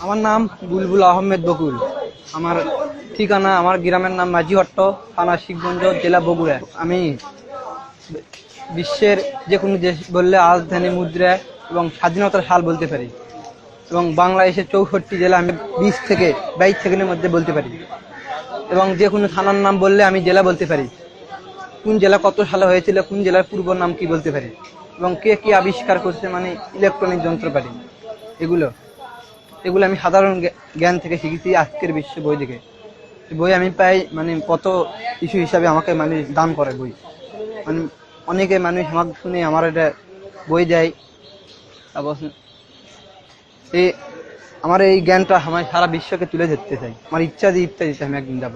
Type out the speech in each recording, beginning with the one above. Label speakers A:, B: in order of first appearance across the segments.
A: আমার নাম বুলবুল আহমেদ বকুল। আমার ঠিকানা আমার গ্রামের নাম মাঝিহট্ট, থানা শিবগঞ্জ, জেলা বগুড়া। আমি বিশ্বের যে কোনো দেশ বললে রাজধানী মুদ্রা এবং স্বাধীনতার সাল বলতে পারি। এবং বাংলাদেশের চৌষট্টি জেলা আমি বিশ থেকে বাইশ সেকেন্ডের মধ্যে বলতে পারি। এবং যে কোনো থানার নাম বললে আমি জেলা বলতে পারি। কোন জেলা কত সালে হয়েছিল, কোন জেলার পূর্ব নাম কি বলতে পারি। এবং কে কি আবিষ্কার করছে মানে ইলেকট্রনিক যন্ত্রপাতি। এগুলো। এগুলো আমি সাধারণ জ্ঞান থেকে শিখেছি আজকের বিশ্ব বই থেকে। বই আমি পাই মানে কত ইস্যু হিসাবে আমাকে মানে দান করে বই। মানে অনেকে মানুষ আমাকে শুনে আমার এটা বই দেয়। তারপর এই আমার এই জ্ঞানটা আমার সারা বিশ্বকে তুলে ধরতে চাই আমার ইচ্ছা যে ইচ্ছা দিতে আমি একদিন যাব।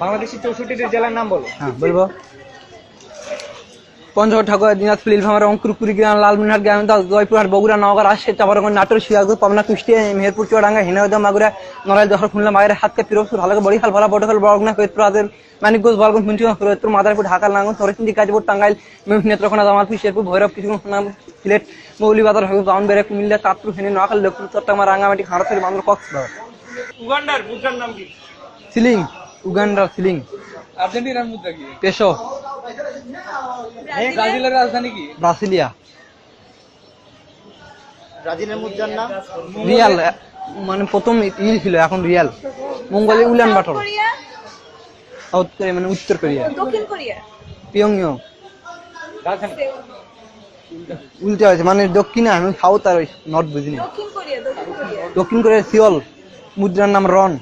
B: বাংলাদেশের চৌষট্টিটি জেলার নাম বলো।
A: হ্যাঁ বলব? পঞ্চগড় ঠাকুর দিনাজপুর নীলফামারী অঙ্কুর কুড়িগ্রাম লালমিনহাট গ্রাম জয়পুরহাট বগুড়া নগর রাজশাহী চাপারগঞ্জ নাটোর সিরাজগঞ্জ পাবনা কুষ্টিয়া মেহেরপুর চুয়াডাঙ্গা হিনাউদা মাগুরা নড়াইল দশর খুলনা মায়ের হাতকে পিরোজপুর হালকা বড়িখাল ভোলা বটখাল বরগুনা ফরিদপুর আদের মানিকগঞ্জ বলগঞ্জ মুন্সিগঞ্জ ফরিদপুর মাদারপুর ঢাকা নাঙ্গন সরসিন্দি কাজপুর টাঙ্গাইল নেত্রকোনা জামালপুর শেরপুর ভৈরব কিছুক্ষণ সিলেট মৌলিবাজার হবিব গাউনবেড়া কুমিল্লা চাঁদপুর ফেনী নোয়াখালী লক্ষ্মীপুর চট্টগ্রাম রাঙ্গামাটি খারসের বান্দর কক্সবাজার।
B: উগান্ডার মুদ্রার নাম কি?
A: সিলিং উগান্ডার সিলিং।
B: আর্জেন্টিনার মুদ্রা কি?
A: পেশো।
B: ব্রাজিলের রাজধানী কি?
A: ব্রাসিলিয়া।
B: ব্রাজিলের মুদ্রার নাম?
A: রিয়াল মানে প্রথম ইল ছিল এখন রিয়াল। মঙ্গলে উলান বাটর।
C: কোরিয়া?
A: সাউথ কোরিয়া মানে উত্তর কোরিয়া।
C: দক্ষিণ কোরিয়া?
A: পিয়ংইয়ং। উল্টে হয়েছে মানে দক্ষিণে আমি সাউথ আর নর্থ বুঝিনি।
C: দক্ষিণ কোরিয়া দক্ষিণ
A: দক্ষিণ কোরিয়ার সিওল। মুদ্রার নাম রন।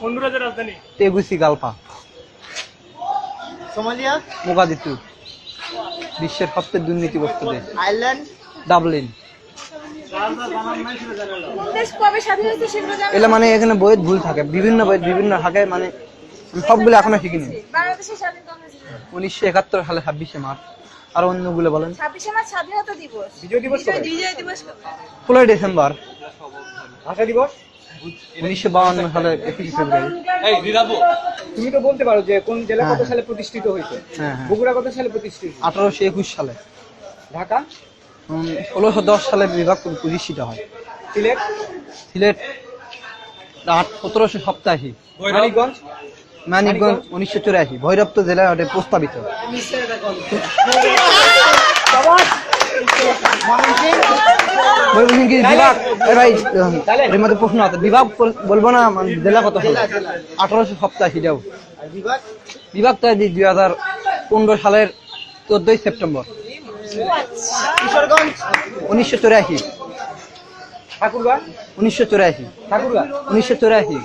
B: হন্ডুরাসের রাজধানী।
A: তেগুসি গালপা
B: সোমালিয়া?
A: মোগাদিতু বিশ্বের সবচেয়ে দুর্নীতিগ্রস্ত দেশ।
B: আয়ারল্যান্ড?
A: ডাবলিন। এগুলো মানে এখানে বইয়ের ভুল থাকে বিভিন্ন বইয়ের বিভিন্ন থাকে মানে সবগুলো এখনও শিখিনি। উনিশশো একাত্তর সালে ছাব্বিশে মার্চ। আর অন্যগুলো বলেন।
C: ছাব্বিশে মার্চ স্বাধীনতা দিবস।
B: বিজয় দিবস
C: বিজয়- বিজয় দিবস
A: ষোলোই ডিসেম্বর।
B: ভাষা দিবস?
A: উনিশশো বাউন্ন সালে একুশে ফেব্রুয়ারি।
B: তুমি তো বলতে পারো যে কোন জেলা কত
A: হ্যাঁ।
B: সালে প্রতিষ্ঠিত হয়েছে?
A: হ্যাঁ হ্যাঁ।
B: বগুড়া কত সালে প্রতিষ্ঠিত?
A: আঠারোশো একুশ সালে।
B: ঢাকা?
A: ষোলোশো দশ সালে বিভাগ প্রতিষ্ঠিত হয়।
B: সিলেট?
A: সিলেট আট সতেরোশো সপ্তাশি
B: মানিকগঞ্জ?
A: মানিকগঞ্জ উনিশশো চুরাশি ভৈরব জেলায় প্রস্তাবিত বিভাগ বলব না কত আঠারোশো
B: বিভাগ
A: তো দুই হাজার পনেরো সালের চোদ্দই সেপ্টেম্বর উনিশশো চুরাশি। উনিশশো চুরাশি উনিশশো চুরাশি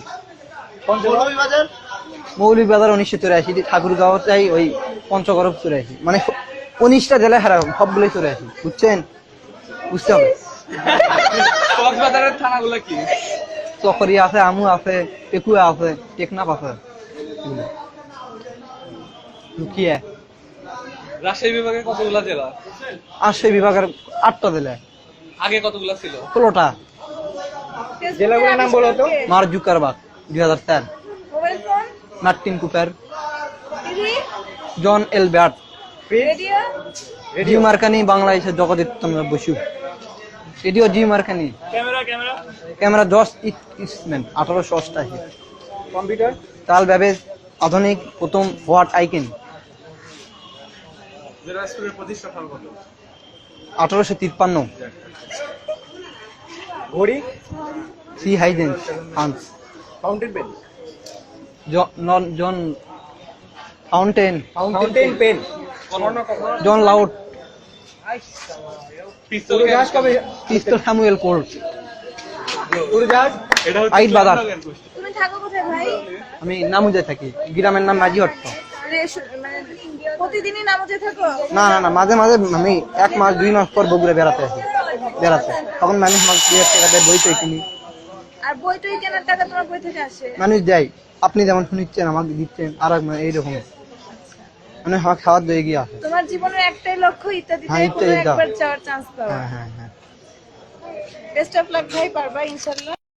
B: পঞ্চগড় বাজার
A: উনিশশো চুরাশি, ঠাকুরগাঁও চাই ওই পঞ্চগড় চুরাশি। মানে উনিশটা জেলায় হারা সবগুলোই চুরাশি বুঝছেন? বুঝতে হবে।
B: কক্সবাজারের থানাগুলো কি?
A: চকরি আছে আমু আছে টেকুয়া আছে টেকনাফ আছে। লুকিয়ে।
D: রাজশাহী বিভাগে কতগুলা জেলা?
A: সেই বিভাগের আটটা জেলায়
D: আগে কতগুলা ছিল?
A: ষোলোটা।
B: জেলাগুলোর নাম বলো তো।
A: মার্ক জুকারবার্গ দুই হাজার চার।
C: Mobile phone
A: Martin Cooper. John Elbert. G Marconi বাংলাদেশের জগদীপ্তম Basu. Radio G Marconi
B: camera camera
A: camera George Eastman আঠারোশো অষ্টাশি।
B: কম্পিউটার
A: তাল ব্যাবেজ আধুনিক প্রথম হোয়াট আইকেন। আঠারোশো তিপ্পান্ন।
B: ঘড়ি?
A: C Huygens France
B: fountain pen
A: John fountain
B: fountain pen
A: John Loud
D: pistol
A: Samuel Colt
D: হচ্ছে
A: বাজার।
D: চুয়ান্ন জ্ঞান গোষ্ঠী।
C: তুমি থাকো কোথায় ভাই?
A: আমি নামুজে থাকি। গ্রামের নাম
C: রেশ- মানে প্রতিদিনই নামাজে থাকো?
A: না না না মাঝে মাঝে আমি এক মাস দুই মাস পর বগুড়া বেড়াতে আসি। বেড়াতে। তখন মানুষ আমার টাকা দেয় বই টই কিনি।
C: আর বই টই কেনার টাকা তোমার বই থেকে আসে?
A: মানুষ দেয়। আপনি যেমন শুনিচ্ছেন আমাকে দিচ্ছেন আর এক মানে এইরকম। মানে আমার খাওয়ার দিয়ে গিয়ে আসে
C: তোমার জীবনের একটাই লক্ষ্য ইত্যাদিতে
A: হ্যাঁ,
C: কোনো
A: ইত্যাদি দাও।
C: একবার যাওয়ার চান্স পাওয়া।
A: হ্যাঁ হ্যাঁ হ্যাঁ।
C: বেস্ট অফ লাক ভাই পারবা ইনশাল্লাহ।